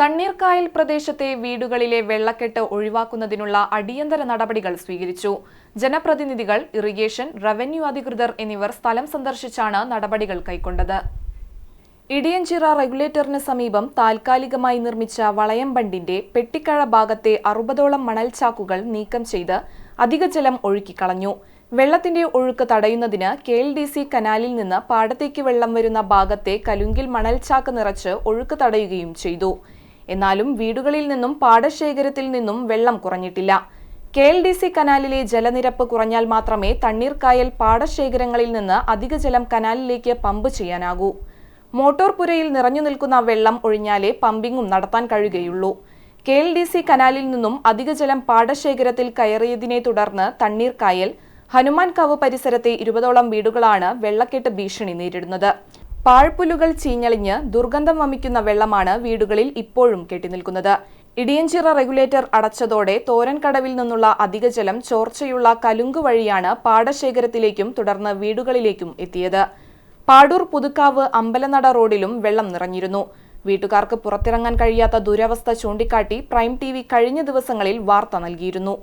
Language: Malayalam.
തണ്ണീർക്കായൽ പ്രദേശത്തെ വീടുകളിലെ വെള്ളക്കെട്ട് ഒഴിവാക്കുന്നതിനുള്ള അടിയന്തര നടപടികൾ സ്വീകരിച്ചു. ജനപ്രതിനിധികൾ ഇറിഗേഷൻ റവന്യൂ അധികൃതർ എന്നിവർ സ്ഥലം സന്ദർശിച്ചാണ് നടപടികൾ കൈക്കൊണ്ടത്. ഇടിയഞ്ചിറ റെഗുലേറ്ററിന് സമീപം താൽക്കാലികമായി നിർമ്മിച്ച വളയം ബണ്ടിന്റെ പെട്ടിക്കഴ ഭാഗത്തെ അറുപതോളം മണൽച്ചാക്കുകൾ നീക്കം ചെയ്ത് അധിക ജലം ഒഴുക്കിക്കളഞ്ഞു. വെള്ളത്തിന്റെ ഒഴുക്ക് തടയുന്നതിന് കെ എൽ ഡി സി കനാലിൽ നിന്ന് പാടത്തേക്ക് വെള്ളം വരുന്ന ഭാഗത്തെ കലുങ്കിൽ മണൽച്ചാക്ക് നിറച്ച് ഒഴുക്ക് തടയുകയും ചെയ്തു. എന്നാലും വീടുകളിൽ നിന്നും പാടശേഖരത്തിൽ നിന്നും വെള്ളം കുറഞ്ഞിട്ടില്ല. കെ എൽ ഡി സി കനാലിലെ ജലനിരപ്പ് കുറഞ്ഞാൽ മാത്രമേ തണ്ണീർക്കായൽ പാടശേഖരങ്ങളിൽ നിന്ന് അധിക ജലം കനാലിലേക്ക് പമ്പ് ചെയ്യാനാകൂ. മോട്ടോർ പുരയിൽ നിറഞ്ഞു നിൽക്കുന്ന വെള്ളം ഒഴിഞ്ഞാലേ പമ്പിങ്ങും നടത്താൻ കഴിയുകയുള്ളൂ. കെ എൽ ഡി സി കനാലിൽ നിന്നും അധിക ജലം പാടശേഖരത്തിൽ കയറിയതിനെ തുടർന്ന് തണ്ണീർക്കായൽ ഹനുമാൻ കാവ് പരിസരത്തെ ഇരുപതോളം വീടുകളാണ് വെള്ളക്കെട്ട് ഭീഷണി നേരിടുന്നത്. പാഴ്പുല്ലുകൾ ചീഞ്ഞളിഞ്ഞ് ദുർഗന്ധം വമിക്കുന്ന വെള്ളമാണ് വീടുകളിൽ ഇപ്പോഴും കെട്ടിനിൽക്കുന്നത്. ഇടിയഞ്ചിറ റെഗുലേറ്റർ അടച്ചതോടെ തോരൻകടവിൽ നിന്നുള്ള അധിക ജലം ചോർച്ചയുള്ള കലുങ്ക് വഴിയാണ് പാടശേഖരത്തിലേക്കും തുടർന്ന് വീടുകളിലേക്കും എത്തിയത്. പാടൂർ പുതുക്കാവ് അമ്പലനട റോഡിലും വെള്ളം നിറഞ്ഞിരുന്നു. വീട്ടുകാർക്ക് പുറത്തിറങ്ങാൻ കഴിയാത്ത ദുരവസ്ഥ ചൂണ്ടിക്കാട്ടി പ്രൈം ടി കഴിഞ്ഞ ദിവസങ്ങളിൽ വാർത്ത നൽകിയിരുന്നു.